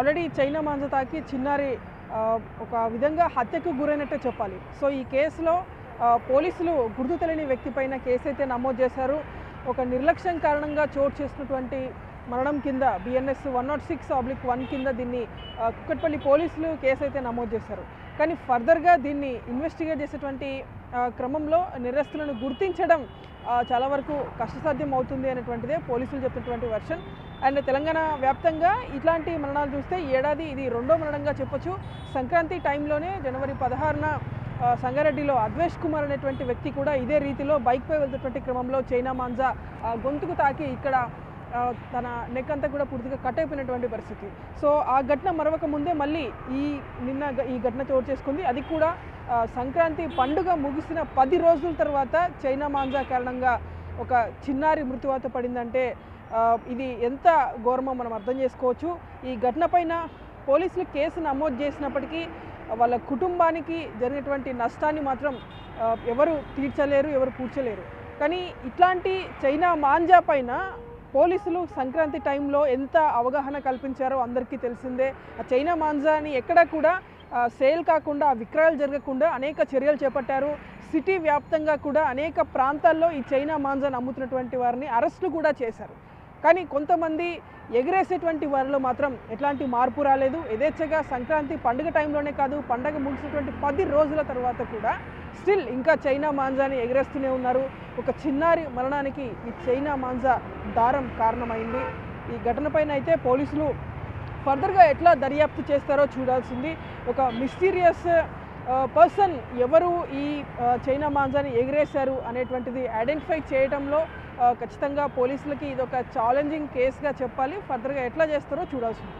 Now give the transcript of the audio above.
Already China మాంజతాకి చిన్నారి ఒక విధంగా హత్యకు గురైనట్టే చెప్పాలి. సో ఈ కేసులో పోలీసులు గుర్తు తెలియని వ్యక్తి పైన కేసు అయితే నమోదు చేశారు. ఒక నిర్లక్ష్యం కారణంగా చోటు చేసినటువంటి మరణం కింద BNS one naught six oblique one కింద దీన్ని కుక్కట్పల్లి పోలీసులు కేసు అయితే నమోదు చేశారు. కానీ ఫర్దర్గా దీన్ని ఇన్వెస్టిగేట్ చేసేటువంటి క్రమంలో నిరస్తులను గుర్తించడం చాలా వరకు కష్టసాధ్యం అవుతుంది అనేటువంటిదే పోలీసులు చెప్పినటువంటి వర్షన్. అండ్ తెలంగాణ వ్యాప్తంగా ఇట్లాంటి మరణాలు చూస్తే ఏడాది ఇది రెండో మరణంగా చెప్పొచ్చు. సంక్రాంతి టైంలోనే జనవరి పదహారున సంగారెడ్డిలో అద్వేష్ కుమార్ అనేటువంటి వ్యక్తి కూడా ఇదే రీతిలో బైక్పై వెళ్తున్నటువంటి క్రమంలో చైనా మాంజా గొంతుకు తాకి ఇక్కడ తన నెక్ అంతా కూడా పూర్తిగా కట్ అయిపోయినటువంటి పరిస్థితి. సో ఆ ఘటన మరవక ముందే మళ్ళీ ఈ నిన్న ఈ ఘటన చోటు చేసుకుంది. అది కూడా సంక్రాంతి పండుగ ముగిసిన పది రోజుల తర్వాత చైనా మాంజా కారణంగా ఒక చిన్నారి మృత్యువాత పడిందంటే ఇది ఎంత ఘోరమో మనం అర్థం చేసుకోవచ్చు. ఈ ఘటన పైన పోలీసులు కేసు నమోదు చేసినప్పటికీ వాళ్ళ కుటుంబానికి జరిగినటువంటి నష్టాన్ని మాత్రం ఎవరు తీర్చలేరు ఎవరు పూడ్చలేరు. కానీ ఇట్లాంటి చైనా మాంజా పైన పోలీసులు సంక్రాంతి టైంలో ఎంత అవగాహన కల్పించారో అందరికీ తెలిసిందే. ఆ చైనా మాంజాని ఎక్కడా కూడా సేల్ కాకుండా విక్రయాలు జరగకుండా అనేక చర్యలు చేపట్టారు. సిటీ వ్యాప్తంగా కూడా అనేక ప్రాంతాల్లో ఈ చైనా మాంజాను అమ్ముతున్నటువంటి వారిని అరెస్టులు కూడా చేశారు. కానీ కొంతమంది ఎగిరేసేటువంటి వారిలో మాత్రం ఎట్లాంటి మార్పు రాలేదు. యథేచ్ఛగా సంక్రాంతి పండుగ టైంలోనే కాదు పండగ ముగిసినటువంటి పది రోజుల తర్వాత కూడా స్టిల్ ఇంకా చైనా మాంజాని ఎగరేస్తూనే ఉన్నారు. ఒక చిన్నారి మరణానికి ఈ చైనా మాంజా దారం కారణమైంది. ఈ ఘటనపైన అయితే పోలీసులు ఫర్దర్గా ఎట్లా దర్యాప్తు చేస్తారో చూడాల్సింది. ఒక మిస్టీరియస్ పర్సన్ ఎవరు ఈ చైనా మాంజాని ఎగిరేశారు అనేటువంటిది ఐడెంటిఫై చేయడంలో ఖచ్చితంగా పోలీసులకి ఇది ఒక ఛాలెంజింగ్ కేసుగా చెప్పాలి. ఫర్దర్గా ఎట్లా చేస్తారో చూడాల్సింది.